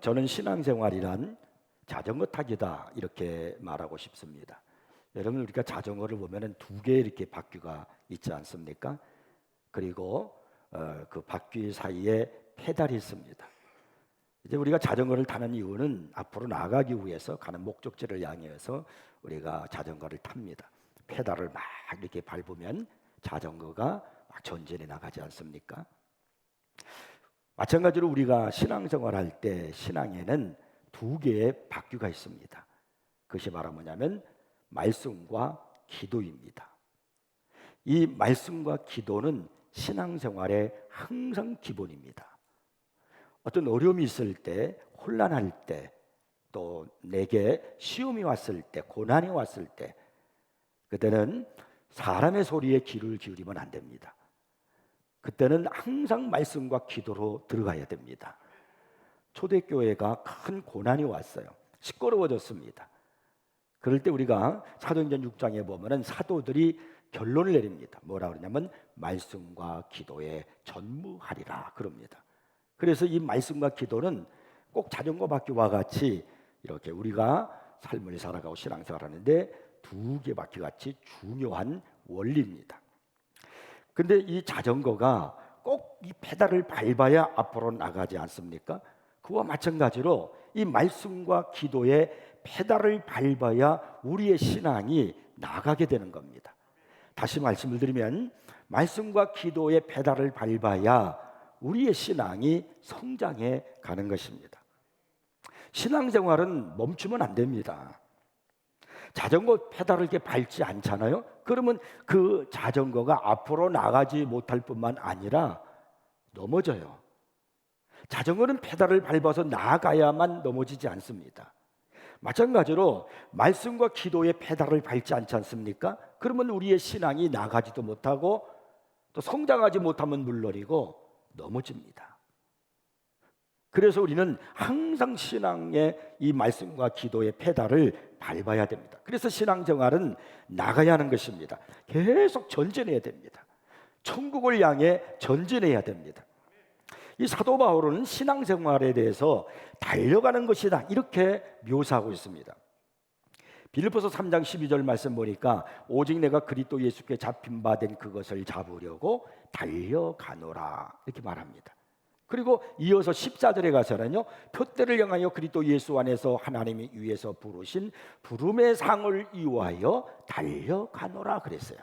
저는 신앙생활이란 자전거 타기다 이렇게 말하고 싶습니다. 여러분 우리가 자전거를 보면은 두 개 이렇게 바퀴가 있지 않습니까? 그리고 어, 그 바퀴 사이에 페달이 있습니다. 이제 우리가 자전거를 타는 이유는 앞으로 나아가기 위해서 가는 목적지를 향해서 우리가 자전거를 탑니다. 페달을 막 이렇게 밟으면 자전거가 막 전진해 나가지 않습니까? 마찬가지로 우리가 신앙생활 할 때 신앙에는 두 개의 바퀴가 있습니다. 그것이 바로 뭐냐면 말씀과 기도입니다. 이 말씀과 기도는 신앙생활의 항상 기본입니다. 어떤 어려움이 있을 때, 혼란할 때, 또 내게 시험이 왔을 때, 고난이 왔을 때, 그때는 사람의 소리에 귀를 기울이면 안 됩니다. 그때는 항상 말씀과 기도로 들어가야 됩니다. 초대교회가 큰 고난이 왔어요. 시끄러워졌습니다. 그럴 때 우리가 사도행전 6장에 보면은 사도들이 결론을 내립니다. 뭐라 그러냐면 말씀과 기도에 전무하리라 그럽니다. 그래서 이 말씀과 기도는 꼭 자전거 바퀴와 같이 이렇게 우리가 삶을 살아가고 신앙생활하는데 두 개 바퀴 같이 중요한 원리입니다. 근데 이 자전거가 꼭 이 페달을 밟아야 앞으로 나가지 않습니까? 그와 마찬가지로 이 말씀과 기도의 페달을 밟아야 우리의 신앙이 나가게 되는 겁니다. 다시 말씀을 드리면 말씀과 기도의 페달을 밟아야 우리의 신앙이 성장해 가는 것입니다. 신앙생활은 멈추면 안 됩니다. 자전거 페달을 이렇게 밟지 않잖아요. 그러면 그 자전거가 앞으로 나가지 못할 뿐만 아니라 넘어져요. 자전거는 페달을 밟아서 나아가야만 넘어지지 않습니다. 마찬가지로 말씀과 기도의 페달을 밟지 않지 않습니까? 그러면 우리의 신앙이 나가지도 못하고 또 성장하지 못하면 물론이고 넘어집니다. 그래서 우리는 항상 신앙의 이 말씀과 기도의 페달을 밟아야 됩니다. 그래서 신앙 생활은 나가야 하는 것입니다. 계속 전진해야 됩니다. 천국을 향해 전진해야 됩니다. 이 사도 바울은 신앙 생활에 대해서 달려가는 것이다 이렇게 묘사하고 있습니다. 빌립보서 3장 12절 말씀 보니까 오직 내가 그리스도 예수께 잡힌 바 된 그것을 잡으려고 달려가노라 이렇게 말합니다. 그리고 이어서 14절에 가서는요. 표대를 향하여 그리스도 예수 안에서 하나님이 위에서 부르신 부름의 상을 이유하여 달려가노라 그랬어요.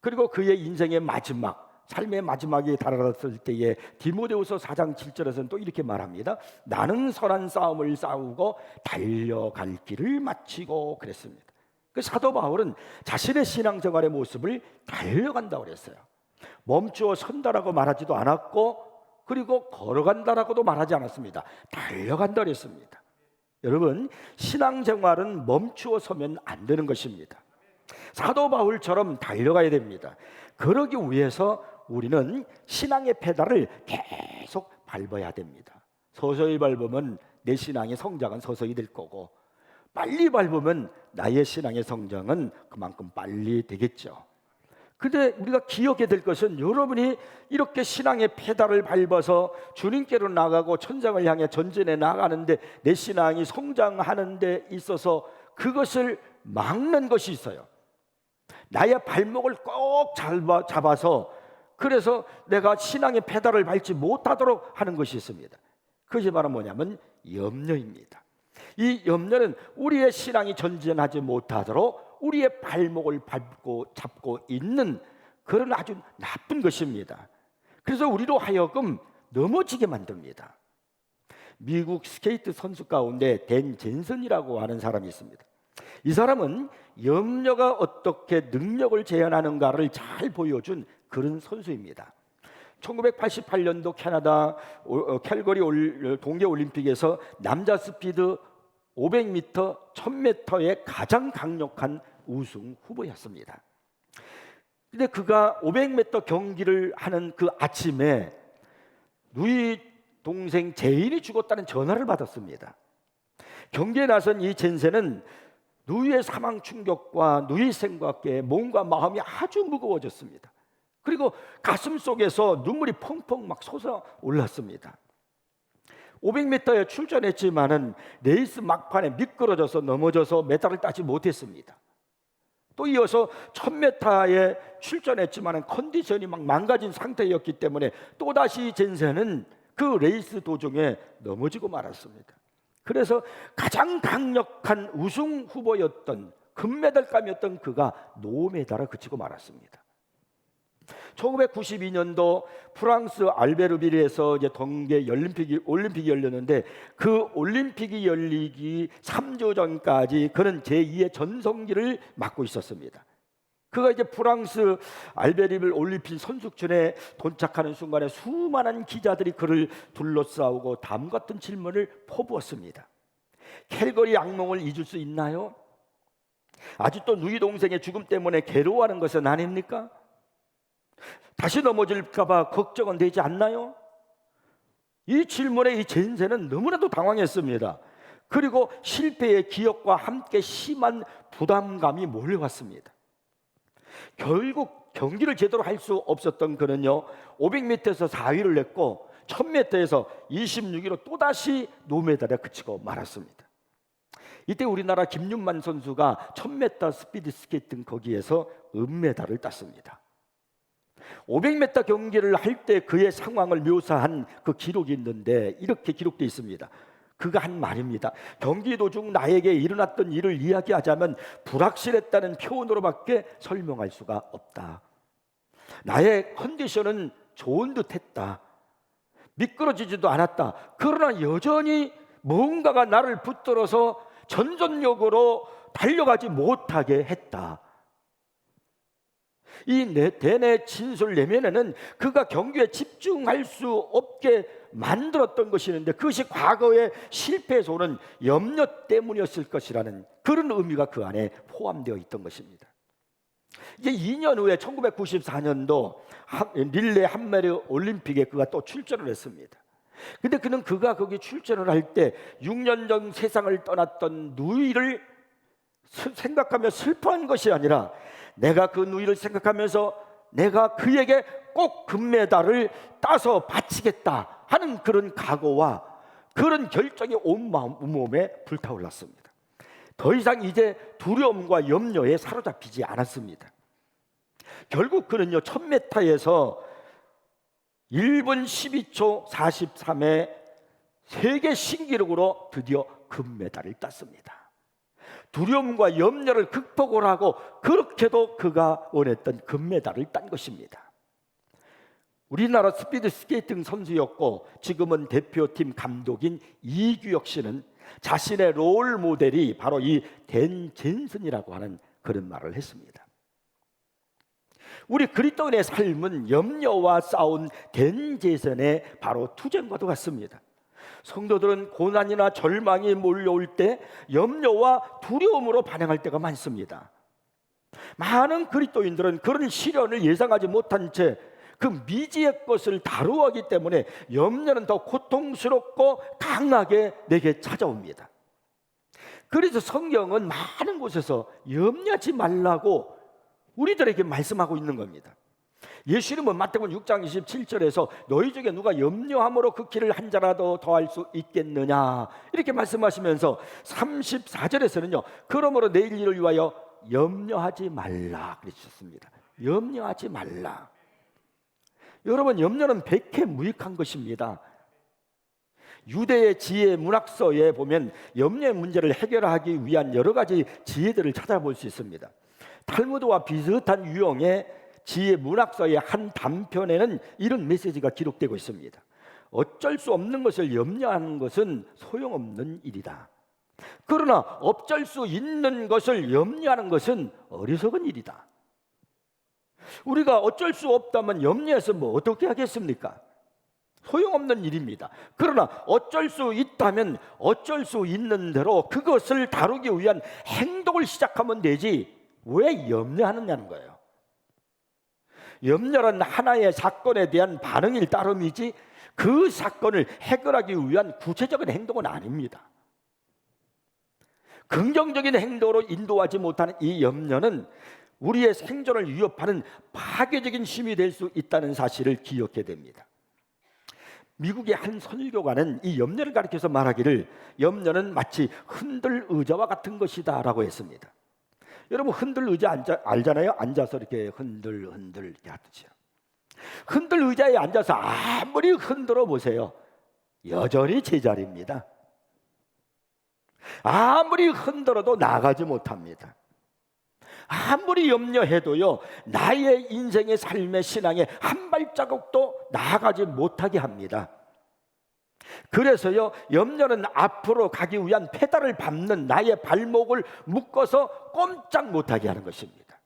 그리고 그의 인생의 마지막 삶의 마지막에 달아났을 때에 디모데후서 4장 7절에서는 또 이렇게 말합니다. 나는 선한 싸움을 싸우고 달려갈 길을 마치고 그랬습니다. 그 사도 바울은 자신의 신앙생활의 모습을 달려간다고 그랬어요. 멈추어 선다라고 말하지도 않았고 그리고 걸어간다라고도 말하지 않았습니다. 달려간다 그랬습니다. 여러분, 신앙생활은 멈추어 서면 안 되는 것입니다. 사도 바울처럼 달려가야 됩니다. 그러기 위해서 우리는 신앙의 페달을 계속 밟아야 됩니다. 서서히 밟으면 내 신앙의 성장은 서서히 될 거고 빨리 밟으면 나의 신앙의 성장은 그만큼 빨리 되겠죠. 근데 우리가 기억해야 될 것은 여러분이 이렇게 신앙의 페달을 밟아서 주님께로 나가고 천장을 향해 전진해 나가는데 내 신앙이 성장하는 데 있어서 그것을 막는 것이 있어요. 나의 발목을 꼭 잡아서 그래서 내가 신앙의 페달을 밟지 못하도록 하는 것이 있습니다. 그것이 바로 뭐냐면 염려입니다. 이 염려는 우리의 신앙이 전진하지 못하도록 우리의 발목을 밟고 잡고 있는 그런 아주 나쁜 것입니다. 그래서 우리로 하여금 넘어지게 만듭니다. 미국 스케이트 선수 가운데 댄 젠슨이라고 하는 사람이 있습니다. 이 사람은 염려가 어떻게 능력을 재현하는가를 잘 보여준 그런 선수입니다. 1988년도 캐나다 어, 캘거리 동계 올림픽에서 남자 스피드 500m, 1000m의 가장 강력한 우승 후보였습니다. 근데 그가 500m 경기를 하는 그 아침에 누이 동생 제인이 죽었다는 전화를 받았습니다. 경기에 나선 이 젠세는 누이의 사망 충격과 누이 생각에 몸과 마음이 아주 무거워졌습니다. 그리고 가슴 속에서 눈물이 펑펑 막 솟아 올랐습니다. 500m에 출전했지만은 레이스 막판에 미끄러져서 넘어져서 메달을 따지 못했습니다. 또 이어서 1000m에 출전했지만은 컨디션이 막 망가진 상태였기 때문에 또다시 젠세는 그 레이스 도중에 넘어지고 말았습니다. 그래서 가장 강력한 우승 후보였던 금메달감이었던 그가 노메달에 그치고 말았습니다. 1992년도 프랑스 알베르빌에서 이제 동계 올림픽이 올림픽이 열렸는데 그 올림픽이 열리기 3주 전까지 그는 제2의 전성기를 맡고 있었습니다. 그가 이제 프랑스 알베르빌 올림픽 선수촌에 도착하는 순간에 수많은 기자들이 그를 둘러싸고 다음 같은 질문을 퍼부었습니다. 캘거리 악몽을 잊을 수 있나요? 아직도 누이 동생의 죽음 때문에 괴로워하는 것은 아닙니까? 다시 넘어질까봐 걱정은 되지 않나요? 이 질문에 이 젠세는 너무나도 당황했습니다. 그리고 실패의 기억과 함께 심한 부담감이 몰려왔습니다. 결국 경기를 제대로 할 수 없었던 그는요, 500m에서 4위를 냈고 1000m에서 26위로 또다시 노메달에 그치고 말았습니다. 이때 우리나라 김윤만 선수가 1000m 스피드 스케이팅 거기에서 은메달을 땄습니다. 500m 경기를 할 때 그의 상황을 묘사한 그 기록이 있는데 이렇게 기록되어 있습니다. 그가 한 말입니다. 경기 도중 나에게 일어났던 일을 이야기하자면 불확실했다는 표현으로밖에 설명할 수가 없다. 나의 컨디션은 좋은 듯 했다. 미끄러지지도 않았다. 그러나 여전히 뭔가가 나를 붙들어서 전전력으로 달려가지 못하게 했다. 이 대내 진술 내면에는 그가 경기에 집중할 수 없게 만들었던 것이는데 그것이 과거의 실패에서 오는 염려 때문이었을 것이라는 그런 의미가 그 안에 포함되어 있던 것입니다. 이제 2년 후에 1994년도 릴레 한메르 올림픽에 그가 또 출전을 했습니다. 근데 그는 그가 거기 출전을 할 때 6년 전 세상을 떠났던 누이를 생각하며 슬퍼한 것이 아니라 내가 그 누이를 생각하면서 내가 그에게 꼭 금메달을 따서 바치겠다 하는 그런 각오와 그런 결정이 온 몸에 불타올랐습니다. 더 이상 이제 두려움과 염려에 사로잡히지 않았습니다. 결국 그는요, 1000m에서 1분 12초 43의 세계 신기록으로 드디어 금메달을 땄습니다. 두려움과 염려를 극복을 하고 그렇게도 그가 원했던 금메달을 딴 것입니다. 우리나라 스피드 스케이팅 선수였고 지금은 대표팀 감독인 이규혁 씨는 자신의 롤 모델이 바로 이 댄 젠슨이라고 하는 그런 말을 했습니다. 우리 그리스도인의 삶은 염려와 싸운 댄 젠슨의 바로 투쟁과도 같습니다. 성도들은 고난이나 절망이 몰려올 때 염려와 두려움으로 반응할 때가 많습니다. 많은 그리스도인들은 그런 시련을 예상하지 못한 채 그 미지의 것을 다루어하기 때문에 염려는 더 고통스럽고 강하게 내게 찾아옵니다. 그래서 성경은 많은 곳에서 염려하지 말라고 우리들에게 말씀하고 있는 겁니다. 예수님은 마태복음 6장 27절에서 너희 중에 누가 염려함으로 그 길을 한 자라도 더할 수 있겠느냐? 이렇게 말씀하시면서 34절에서는요 그러므로 내일 일을 위하여 염려하지 말라 그러셨습니다. 염려하지 말라. 여러분 염려는 백해 무익한 것입니다. 유대의 지혜 문학서에 보면 염려의 문제를 해결하기 위한 여러 가지 지혜들을 찾아볼 수 있습니다. 탈무드와 비슷한 유형의 지혜 문학서의 한 단편에는 이런 메시지가 기록되고 있습니다. 어쩔 수 없는 것을 염려하는 것은 소용없는 일이다. 그러나 어쩔 수 있는 것을 염려하는 것은 어리석은 일이다. 우리가 어쩔 수 없다면 염려해서 뭐 어떻게 하겠습니까? 소용없는 일입니다. 그러나 어쩔 수 있다면 어쩔 수 있는 대로 그것을 다루기 위한 행동을 시작하면 되지 왜 염려하느냐는 거예요. 염려는 하나의 사건에 대한 반응일 따름이지 그 사건을 해결하기 위한 구체적인 행동은 아닙니다. 긍정적인 행동으로 인도하지 못하는 이 염려는 우리의 생존을 위협하는 파괴적인 힘이 될 수 있다는 사실을 기억해야 됩니다. 미국의 한 선교가는 이 염려를 가리켜서 말하기를 염려는 마치 흔들 의자와 같은 것이다라고 했습니다. 여러분 흔들 의자 앉아, 알잖아요. 앉아서 이렇게 흔들 흔들 이렇게 하듯이요. 흔들 의자에 앉아서 아무리 흔들어 보세요. 여전히 제자리입니다. 아무리 흔들어도 나가지 못합니다. 아무리 염려해도요, 나의 인생의 삶의 신앙에 한 발자국도 나아가지 못하게 합니다. 그래서요, 염려는 앞으로 가기 위한 페달을 밟는 나의 발목을 묶어서 꼼짝 못하게 하는 것입니다.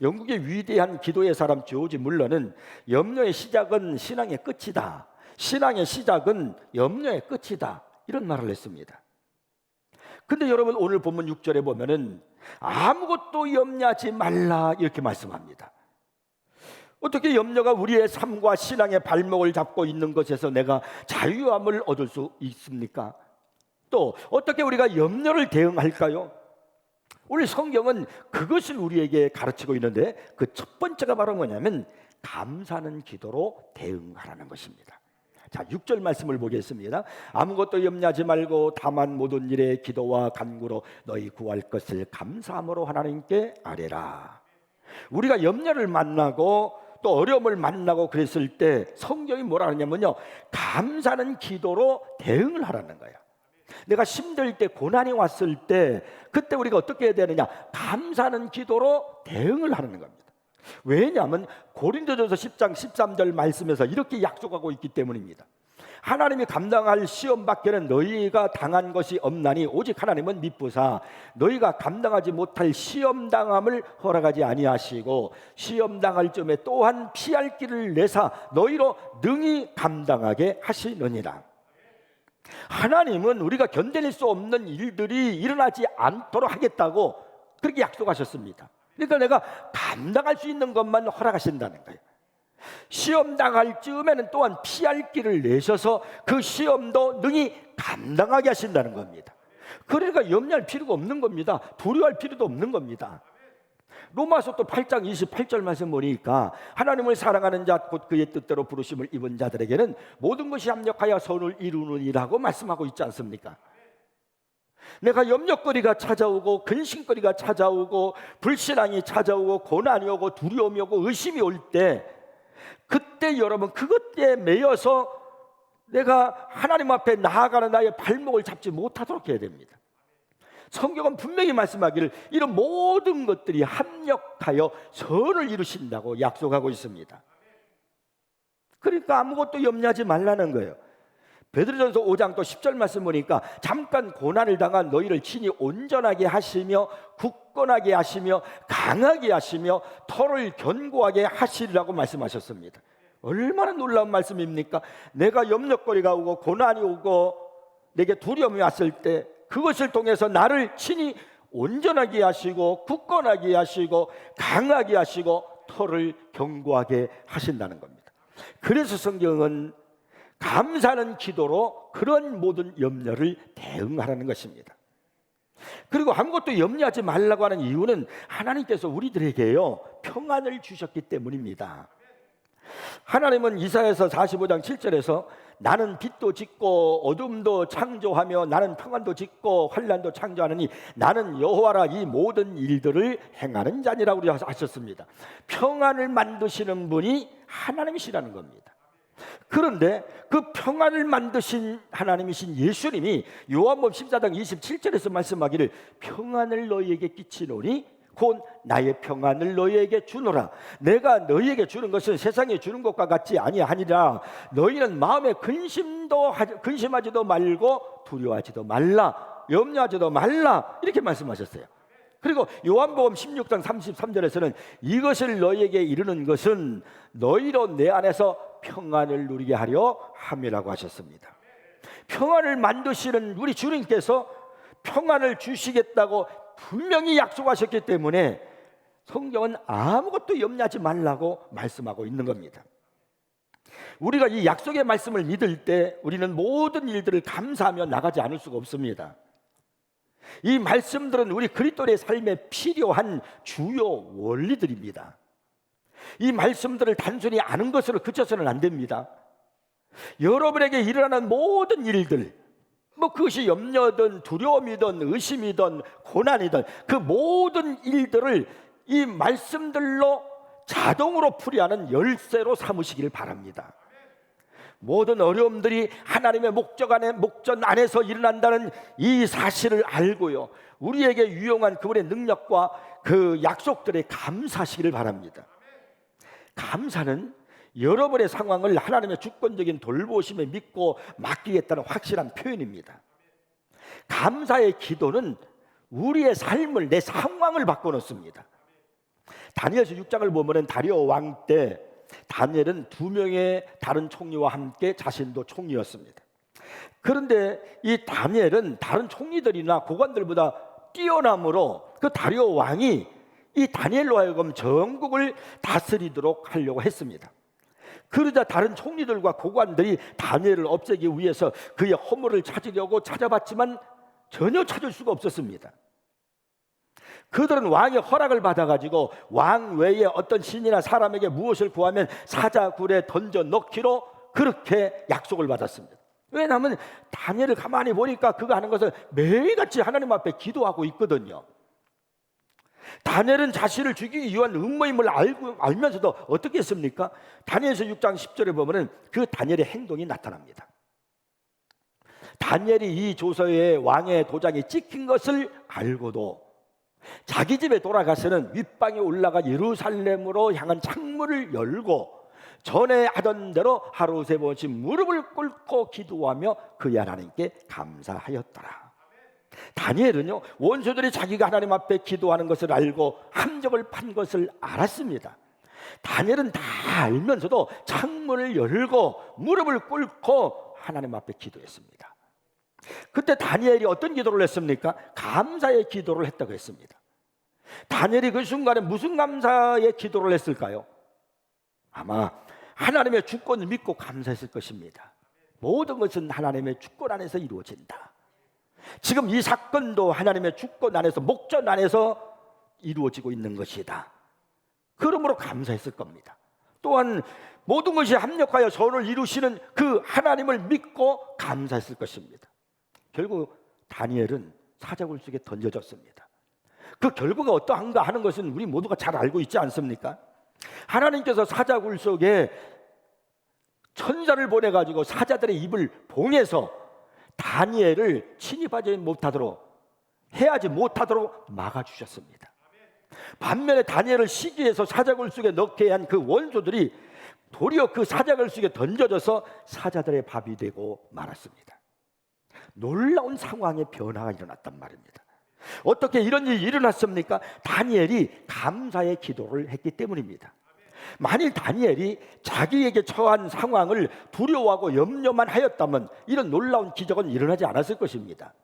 영국의 위대한 기도의 사람 조지 물러는 염려의 시작은 신앙의 끝이다. 신앙의 시작은 염려의 끝이다. 이런 말을 했습니다. 근데 여러분 오늘 본문 6절에 보면은 아무것도 염려하지 말라 이렇게 말씀합니다. 어떻게 염려가 우리의 삶과 신앙의 발목을 잡고 있는 것에서 내가 자유함을 얻을 수 있습니까? 또 어떻게 우리가 염려를 대응할까요? 우리 성경은 그것을 우리에게 가르치고 있는데 그 첫 번째가 바로 뭐냐면 감사는 기도로 대응하라는 것입니다. 자, 6절 말씀을 보겠습니다. 아무것도 염려하지 말고 다만 모든 일에 기도와 간구로 너희 구할 것을 감사함으로 하나님께 아뢰라. 우리가 염려를 만나고 또 어려움을 만나고 그랬을 때 성경이 뭐라 하냐면요. 감사는 기도로 대응을 하라는 거예요. 내가 힘들 때 고난이 왔을 때 그때 우리가 어떻게 해야 되느냐? 감사는 기도로 대응을 하는 겁니다. 왜냐하면 고린도전서 10장 13절 말씀에서 이렇게 약속하고 있기 때문입니다. 하나님이 감당할 시험 밖에는 너희가 당한 것이 없나니 오직 하나님은 미쁘사 너희가 감당하지 못할 시험 당함을 허락하지 아니하시고 시험 당할 점에 또한 피할 길을 내사 너희로 능히 감당하게 하시느니라. 하나님은 우리가 견뎌낼 수 없는 일들이 일어나지 않도록 하겠다고 그렇게 약속하셨습니다. 그러니까 내가 감당할 수 있는 것만 허락하신다는 거예요. 시험 당할 즈음에는 또한 피할 길을 내셔서 그 시험도 능히 감당하게 하신다는 겁니다. 그러니까 염려할 필요가 없는 겁니다. 두려워할 필요도 없는 겁니다. 로마서 또 8장 28절 말씀 보니까 하나님을 사랑하는 자 곧 그의 뜻대로 부르심을 입은 자들에게는 모든 것이 합력하여 선을 이루느니라고 말씀하고 있지 않습니까? 내가 염려거리가 찾아오고 근심거리가 찾아오고 불신앙이 찾아오고 고난이 오고 두려움이 오고 의심이 올 때 그때 여러분 그것에 매여서 내가 하나님 앞에 나아가는 나의 발목을 잡지 못하도록 해야 됩니다. 성경은 분명히 말씀하기를 이런 모든 것들이 합력하여 선을 이루신다고 약속하고 있습니다. 그러니까 아무것도 염려하지 말라는 거예요. 베드로전서 5장 또 10절 말씀 보니까 잠깐 고난을 당한 너희를 친히 온전하게 하시며 굳건하게 하시며 강하게 하시며 털을 견고하게 하시리라고 말씀하셨습니다. 얼마나 놀라운 말씀입니까? 내가 염려거리가 오고 고난이 오고 내게 두려움이 왔을 때 그것을 통해서 나를 친히 온전하게 하시고 굳건하게 하시고 강하게 하시고 털을 견고하게 하신다는 겁니다. 그래서 성경은 감사하는 기도로 그런 모든 염려를 대응하라는 것입니다. 그리고 아무것도 염려하지 말라고 하는 이유는 하나님께서 우리들에게요 평안을 주셨기 때문입니다. 하나님은 이사야서 45장 7절에서 나는 빛도 짓고 어둠도 창조하며 나는 평안도 짓고 환란도 창조하느니 나는 여호와라 이 모든 일들을 행하는 자니라고 하셨습니다. 평안을 만드시는 분이 하나님이시라는 겁니다. 그런데 그 평안을 만드신 하나님이신 예수님이 요한복음 14장 27절에서 말씀하기를 평안을 너희에게 끼치노니 곧 나의 평안을 너희에게 주노라. 내가 너희에게 주는 것은 세상에 주는 것과 같지 아니하니라. 너희는 마음에 근심도 근심하지도 말고 두려워하지도 말라. 염려하지도 말라. 이렇게 말씀하셨어요. 그리고 요한복음 16장 33절에서는 이것을 너희에게 이르는 것은 너희로 내 안에서 평안을 누리게 하려 함이라고 하셨습니다. 평안을 만드시는 우리 주님께서 평안을 주시겠다고 분명히 약속하셨기 때문에 성경은 아무것도 염려하지 말라고 말씀하고 있는 겁니다. 우리가 이 약속의 말씀을 믿을 때 우리는 모든 일들을 감사하며 나가지 않을 수가 없습니다. 이 말씀들은 우리 그리스도의 삶에 필요한 주요 원리들입니다. 이 말씀들을 단순히 아는 것으로 그쳐서는 안 됩니다. 여러분에게 일어나는 모든 일들, 뭐 그것이 염려든 두려움이든 의심이든 고난이든 그 모든 일들을 이 말씀들로 자동으로 풀이하는 열쇠로 삼으시기를 바랍니다. 모든 어려움들이 하나님의 목적 안에 목전 안에서 일어난다는 이 사실을 알고요. 우리에게 유용한 그분의 능력과 그 약속들에 감사하시기를 바랍니다. 감사는 여러분의 상황을 하나님의 주권적인 돌보심에 믿고 맡기겠다는 확실한 표현입니다. 감사의 기도는 우리의 삶을 내 상황을 바꿔놓습니다. 다니엘서 6장을 보면은 다리오 왕 때 다니엘은 두 명의 다른 총리와 함께 자신도 총리였습니다. 그런데 이 다니엘은 다른 총리들이나 고관들보다 뛰어남으로 그 다리오 왕이 이 다니엘로 하여금 전국을 다스리도록 하려고 했습니다. 그러자 다른 총리들과 고관들이 다니엘을 없애기 위해서 그의 허물을 찾으려고 찾아봤지만 전혀 찾을 수가 없었습니다. 그들은 왕의 허락을 받아가지고 왕 외에 어떤 신이나 사람에게 무엇을 구하면 사자굴에 던져 넣기로 그렇게 약속을 받았습니다. 왜냐하면 다니엘을 가만히 보니까 그가 하는 것을 매일같이 하나님 앞에 기도하고 있거든요. 다니엘은 자신을 죽이기 위한 음모임을 알고, 알면서도 어떻게 했습니까? 다니엘서 6장 10절에 보면은 그 다니엘의 행동이 나타납니다. 다니엘이 이 조서에 왕의 도장이 찍힌 것을 알고도 자기 집에 돌아가서는 윗방에 올라가 예루살렘으로 향한 창문을 열고 전에 하던 대로 하루 세 번씩 무릎을 꿇고 기도하며 그의 하나님께 감사하였더라. 다니엘은요 원수들이 자기가 하나님 앞에 기도하는 것을 알고 함정을 판 것을 알았습니다. 다니엘은 다 알면서도 창문을 열고 무릎을 꿇고 하나님 앞에 기도했습니다. 그때 다니엘이 어떤 기도를 했습니까? 감사의 기도를 했다고 했습니다. 다니엘이 그 순간에 무슨 감사의 기도를 했을까요? 아마 하나님의 주권을 믿고 감사했을 것입니다. 모든 것은 하나님의 주권 안에서 이루어진다. 지금 이 사건도 하나님의 주권 안에서 목전 안에서 이루어지고 있는 것이다. 그러므로 감사했을 겁니다. 또한 모든 것이 합력하여 선을 이루시는 그 하나님을 믿고 감사했을 것입니다. 결국 다니엘은 사자굴 속에 던져졌습니다. 그 결과가 어떠한가 하는 것은 우리 모두가 잘 알고 있지 않습니까? 하나님께서 사자굴 속에 천사를 보내 가지고 사자들의 입을 봉해서 다니엘을 침입하지 못하도록 해하지 못하도록 막아 주셨습니다. 반면에 다니엘을 시기해서 사자굴 속에 넣게 한 그 원수들이 도리어 그 사자굴 속에 던져져서 사자들의 밥이 되고 말았습니다. 놀라운 상황의 변화가 일어났단 말입니다. 어떻게 이런 일이 일어났습니까? 다니엘이 감사의 기도를 했기 때문입니다. 만일 다니엘이 자기에게 처한 상황을 두려워하고 염려만 하였다면 이런 놀라운 기적은 일어나지 않았을 것입니다.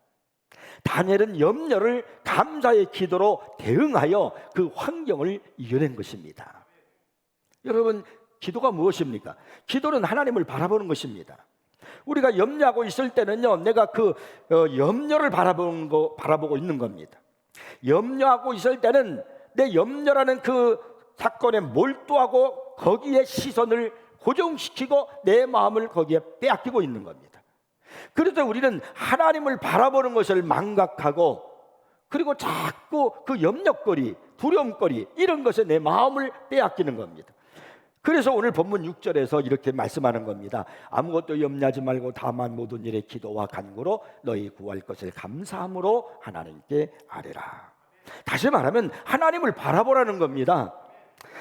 다니엘은 염려를 감사의 기도로 대응하여 그 환경을 이겨낸 것입니다. 여러분, 기도가 무엇입니까? 기도는 하나님을 바라보는 것입니다. 우리가 염려하고 있을 때는요, 내가 그 어, 염려를 바라보는 거, 바라보고 있는 겁니다. 염려하고 있을 때는 내 염려라는 그 사건에 몰두하고 거기에 시선을 고정시키고 내 마음을 거기에 빼앗기고 있는 겁니다. 그래서 우리는 하나님을 바라보는 것을 망각하고 그리고 자꾸 그 염려거리, 두려움거리 이런 것에 내 마음을 빼앗기는 겁니다. 그래서 오늘 본문 6절에서 이렇게 말씀하는 겁니다. 아무것도 염려하지 말고 다만 모든 일에 기도와 간구로 너희 구할 것을 감사함으로 하나님께 아뢰라. 다시 말하면 하나님을 바라보라는 겁니다.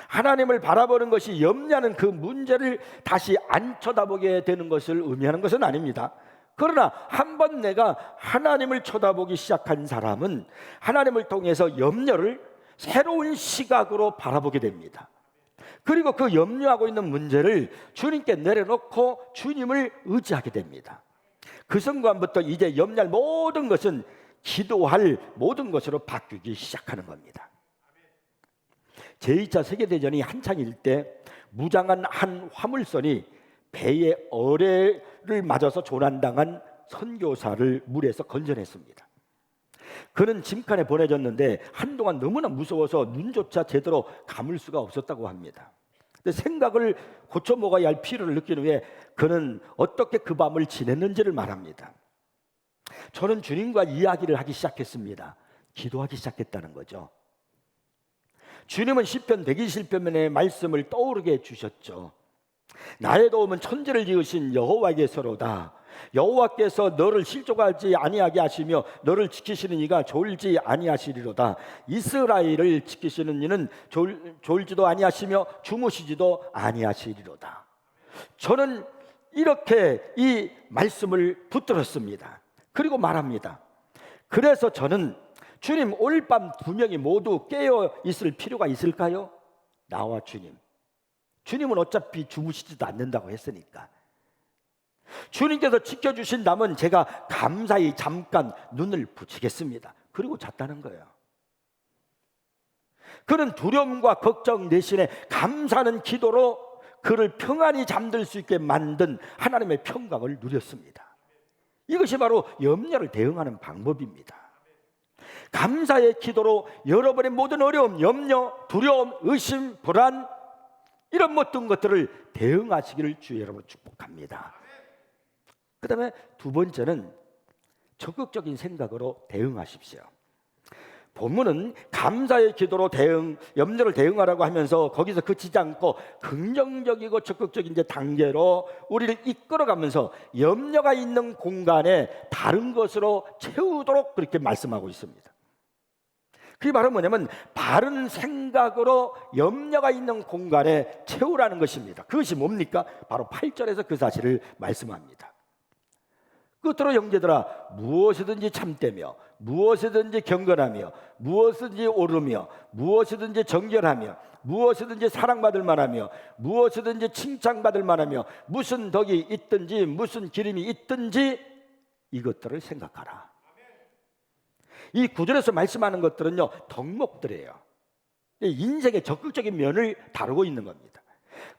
하나님을 바라보는 것이 염려하는 그 문제를 다시 안 쳐다보게 되는 것을 의미하는 것은 아닙니다. 그러나 한 번 내가 하나님을 쳐다보기 시작한 사람은 하나님을 통해서 염려를 새로운 시각으로 바라보게 됩니다. 그리고 그 염려하고 있는 문제를 주님께 내려놓고 주님을 의지하게 됩니다. 그 순간부터 이제 염려할 모든 것은 기도할 모든 것으로 바뀌기 시작하는 겁니다. 제2차 세계대전이 한창일 때 무장한 한 화물선이 배에 어뢰를 맞아서 조난당한 선교사를 물에서 건져냈습니다. 그는 짐칸에 보내졌는데 한동안 너무나 무서워서 눈조차 제대로 감을 수가 없었다고 합니다. 생각을 고쳐 먹어야 할 필요를 느낀 후에 그는 어떻게 그 밤을 지냈는지를 말합니다. 저는 주님과 이야기를 하기 시작했습니다. 기도하기 시작했다는 거죠. 주님은 시편 120편의 말씀을 떠오르게 해 주셨죠. 나의 도움은 천지를 지으신 여호와에게서로다. 여호와께서 너를 실족하지 아니하게 하시며 너를 지키시는 이가 졸지 아니하시리로다. 이스라엘을 지키시는 이는 졸, 졸지도 아니하시며 주무시지도 아니하시리로다. 저는 이렇게 이 말씀을 붙들었습니다. 그리고 말합니다. 그래서 저는 주님 오늘 밤 두 명이 모두 깨어 있을 필요가 있을까요? 나와 주님. 주님은 어차피 주무시지도 않는다고 했으니까. 주님께서 지켜주신다면 제가 감사히 잠깐 눈을 붙이겠습니다. 그리고 잤다는 거예요. 그는 두려움과 걱정 대신에 감사하는 기도로 그를 평안히 잠들 수 있게 만든 하나님의 평강을 누렸습니다. 이것이 바로 염려를 대응하는 방법입니다. 감사의 기도로 여러분의 모든 어려움, 염려, 두려움, 의심, 불안 이런 모든 것들을 대응하시기를 주의 여러분 축복합니다. 그 다음에 두 번째는 적극적인 생각으로 대응하십시오. 본문은 감사의 기도로 대응, 염려를 대응하라고 하면서 거기서 그치지 않고 긍정적이고 적극적인 단계로 우리를 이끌어가면서 염려가 있는 공간에 다른 것으로 채우도록 그렇게 말씀하고 있습니다. 그게 바로 뭐냐면 바른 생각으로 염려가 있는 공간에 채우라는 것입니다. 그것이 뭡니까? 바로 8절에서 그 사실을 말씀합니다. 끝으로 형제들아 무엇이든지 참되며 무엇이든지 경건하며 무엇이든지 오르며 무엇이든지 정결하며 무엇이든지 사랑받을 만하며 무엇이든지 칭찬받을 만하며 무슨 덕이 있든지 무슨 기름이 있든지 이것들을 생각하라. 이 구절에서 말씀하는 것들은요 덕목들이에요. 인생의 적극적인 면을 다루고 있는 겁니다.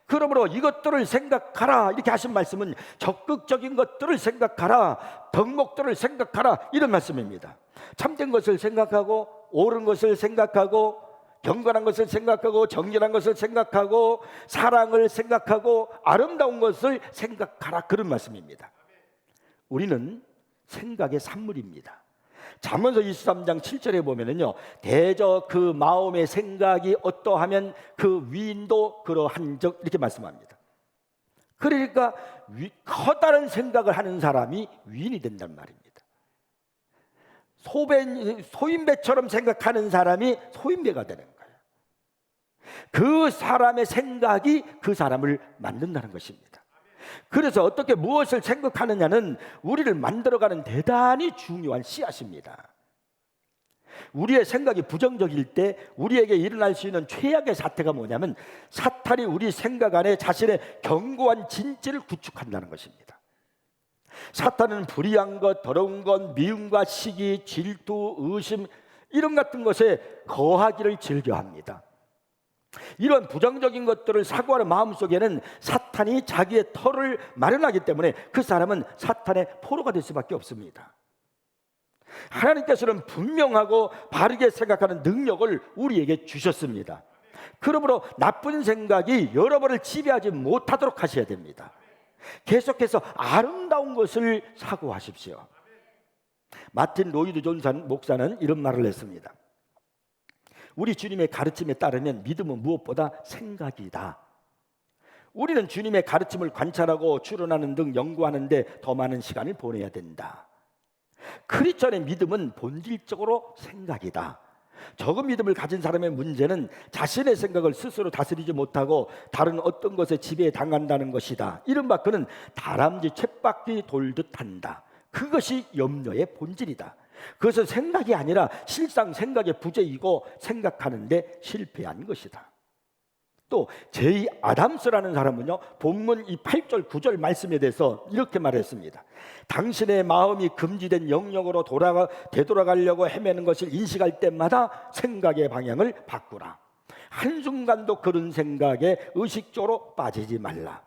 그러므로 이것들을 생각하라 이렇게 하신 말씀은 적극적인 것들을 생각하라 덕목들을 생각하라 이런 말씀입니다. 참된 것을 생각하고 옳은 것을 생각하고 경건한 것을 생각하고 정결한 것을 생각하고 사랑을 생각하고 아름다운 것을 생각하라 그런 말씀입니다. 우리는 생각의 산물입니다. 잠언서 23장 7절에 보면은요. 대저 그 마음의 생각이 어떠하면 그 위인도 그러한 적 이렇게 말씀합니다. 그러니까 위, 커다란 생각을 하는 사람이 위인이 된단 말입니다. 소배, 소인배처럼 생각하는 사람이 소인배가 되는 거예요. 그 사람의 생각이 그 사람을 만든다는 것입니다. 그래서 어떻게 무엇을 생각하느냐는 우리를 만들어가는 대단히 중요한 씨앗입니다. 우리의 생각이 부정적일 때 우리에게 일어날 수 있는 최악의 사태가 뭐냐면 사탄이 우리 생각 안에 자신의 견고한 진지를 구축한다는 것입니다. 사탄은 불의한 것, 더러운 것, 미움과 시기, 질투, 의심 이런 같은 것에 거하기를 즐겨합니다. 이런 부정적인 것들을 사고하는 마음속에는 사탄이 자기의 털을 마련하기 때문에 그 사람은 사탄의 포로가 될 수밖에 없습니다. 하나님께서는 분명하고 바르게 생각하는 능력을 우리에게 주셨습니다. 그러므로 나쁜 생각이 여러분을 지배하지 못하도록 하셔야 됩니다. 계속해서 아름다운 것을 사고하십시오. 마틴 로이드 존산 목사는 이런 말을 했습니다. 우리 주님의 가르침에 따르면 믿음은 무엇보다 생각이다. 우리는 주님의 가르침을 관찰하고 추론하는 등 연구하는데 더 많은 시간을 보내야 된다. 크리스천의 믿음은 본질적으로 생각이다. 적은 믿음을 가진 사람의 문제는 자신의 생각을 스스로 다스리지 못하고 다른 어떤 것에 지배에 당한다는 것이다. 이른바 그는 다람쥐 쳇바퀴 돌듯 한다. 그것이 염려의 본질이다. 그것은 생각이 아니라 실상 생각의 부재이고 생각하는데 실패한 것이다. 또 제이 아담스라는 사람은요 본문 이 8절 9절 말씀에 대해서 이렇게 말했습니다. 당신의 마음이 금지된 영역으로 돌아가 되돌아가려고 헤매는 것을 인식할 때마다 생각의 방향을 바꾸라. 한순간도 그런 생각에 의식적으로 빠지지 말라.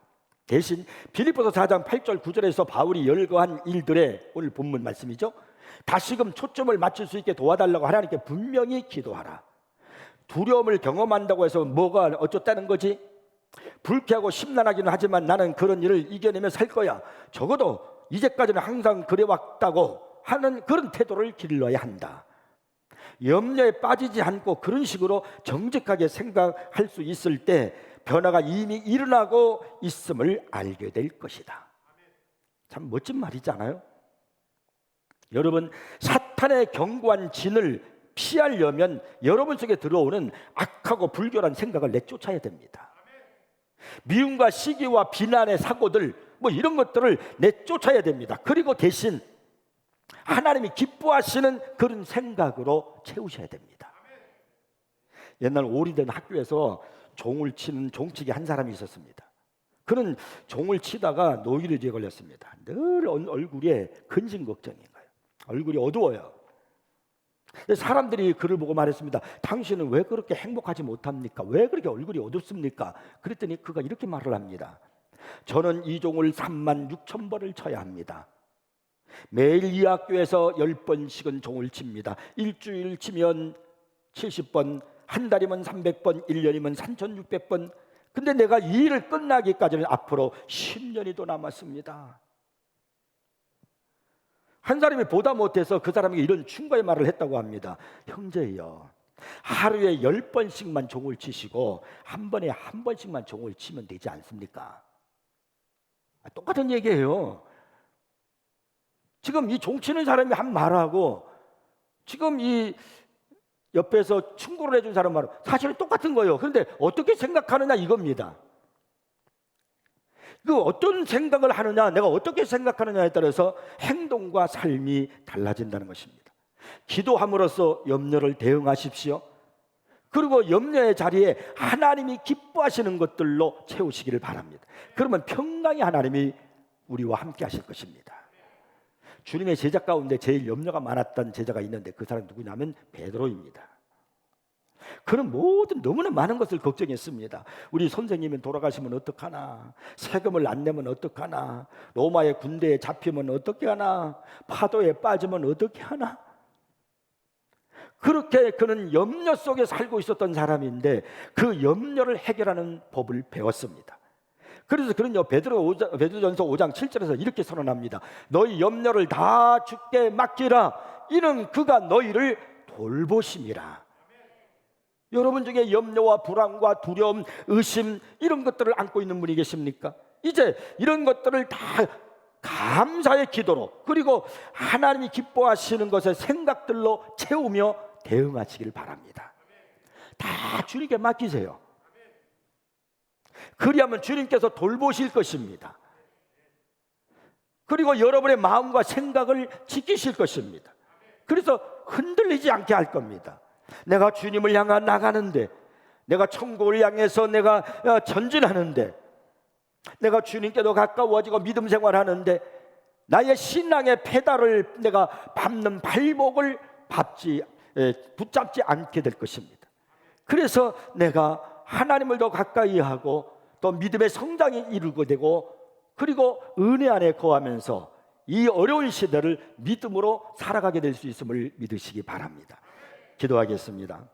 대신 빌립보서 4장 8절 9절에서 바울이 열거한 일들의 오늘 본문 말씀이죠. 다시금 초점을 맞출 수 있게 도와달라고 하나님께 분명히 기도하라. 두려움을 경험한다고 해서 뭐가 어쩌다는 거지? 불쾌하고 심란하기는 하지만 나는 그런 일을 이겨내며 살 거야. 적어도 이제까지는 항상 그래왔다고 하는 그런 태도를 길러야 한다. 염려에 빠지지 않고 그런 식으로 정직하게 생각할 수 있을 때 변화가 이미 일어나고 있음을 알게 될 것이다. 참 멋진 말이지 않아요? 여러분, 사탄의 견고한 진을 피하려면 여러분 속에 들어오는 악하고 불결한 생각을 내쫓아야 됩니다. 미움과 시기와 비난의 사고들, 뭐 이런 것들을 내쫓아야 됩니다. 그리고 대신 하나님이 기뻐하시는 그런 생각으로 채우셔야 됩니다. 옛날 오리된 학교에서 종을 치는 종치기 한 사람이 있었습니다. 그는 종을 치다가 노이로제에 걸렸습니다. 늘 얼- 얼굴에 근심 걱정인 거예요. 얼굴이 어두워요. 사람들이 그를 보고 말했습니다. 당신은 왜 그렇게 행복하지 못합니까? 왜 그렇게 얼굴이 어둡습니까? 그랬더니 그가 이렇게 말을 합니다. 저는 이 종을 3만 6천 번을 쳐야 합니다. 매일 이 학교에서 10번씩은 종을 칩니다. 일주일 치면 70번, 한 달이면 300번, 1년이면 3,600번. 근데 내가 이 일을 끝나기까지는 앞으로 10년이 더 남았습니다. 한 사람이 보다 못해서 그 사람에게 이런 충고의 말을 했다고 합니다. 형제여, 하루에 열 번씩만 종을 치시고 한 번에 한 번씩만 종을 치면 되지 않습니까? 아, 똑같은 얘기예요. 지금 이 종 치는 사람이 한 말하고 지금 이 옆에서 충고를 해준 사람 말은 사실은 똑같은 거예요. 그런데 어떻게 생각하느냐 이겁니다. 그 어떤 생각을 하느냐, 내가 어떻게 생각하느냐에 따라서 행동과 삶이 달라진다는 것입니다. 기도함으로써 염려를 대응하십시오. 그리고 염려의 자리에 하나님이 기뻐하시는 것들로 채우시기를 바랍니다. 그러면 평강의 하나님이 우리와 함께 하실 것입니다. 주님의 제자 가운데 제일 염려가 많았던 제자가 있는데 그 사람 누구냐면 베드로입니다. 그는 모든 너무나 많은 것을 걱정했습니다. 우리 선생님이 돌아가시면 어떡하나? 세금을 안 내면 어떡하나? 로마의 군대에 잡히면 어떻게 하나? 파도에 빠지면 어떻게 하나? 그렇게 그는 염려 속에 살고 있었던 사람인데 그 염려를 해결하는 법을 배웠습니다. 그래서 그는요 베드로 5장, 베드로전서 5장 7절에서 이렇게 선언합니다. 너희 염려를 다 주께 맡기라. 이는 그가 너희를 돌보심이라. 여러분 중에 염려와 불안과 두려움, 의심 이런 것들을 안고 있는 분이 계십니까? 이제 이런 것들을 다 감사의 기도로 그리고 하나님이 기뻐하시는 것의 생각들로 채우며 대응하시길 바랍니다. 다 주님께 맡기세요. 그리하면 주님께서 돌보실 것입니다. 그리고 여러분의 마음과 생각을 지키실 것입니다. 그래서 흔들리지 않게 할 겁니다. 내가 주님을 향해 나가는데, 내가 천국을 향해서 내가 어, 전진하는데, 내가 주님께도 가까워지고 믿음 생활하는데, 나의 신앙의 페달을 내가 밟는 발목을 밟지, 에, 붙잡지 않게 될 것입니다. 그래서 내가 하나님을 더 가까이 하고 또 믿음의 성장이 이루게 되고 그리고 은혜 안에 거하면서 이 어려운 시대를 믿음으로 살아가게 될 수 있음을 믿으시기 바랍니다. 기도하겠습니다.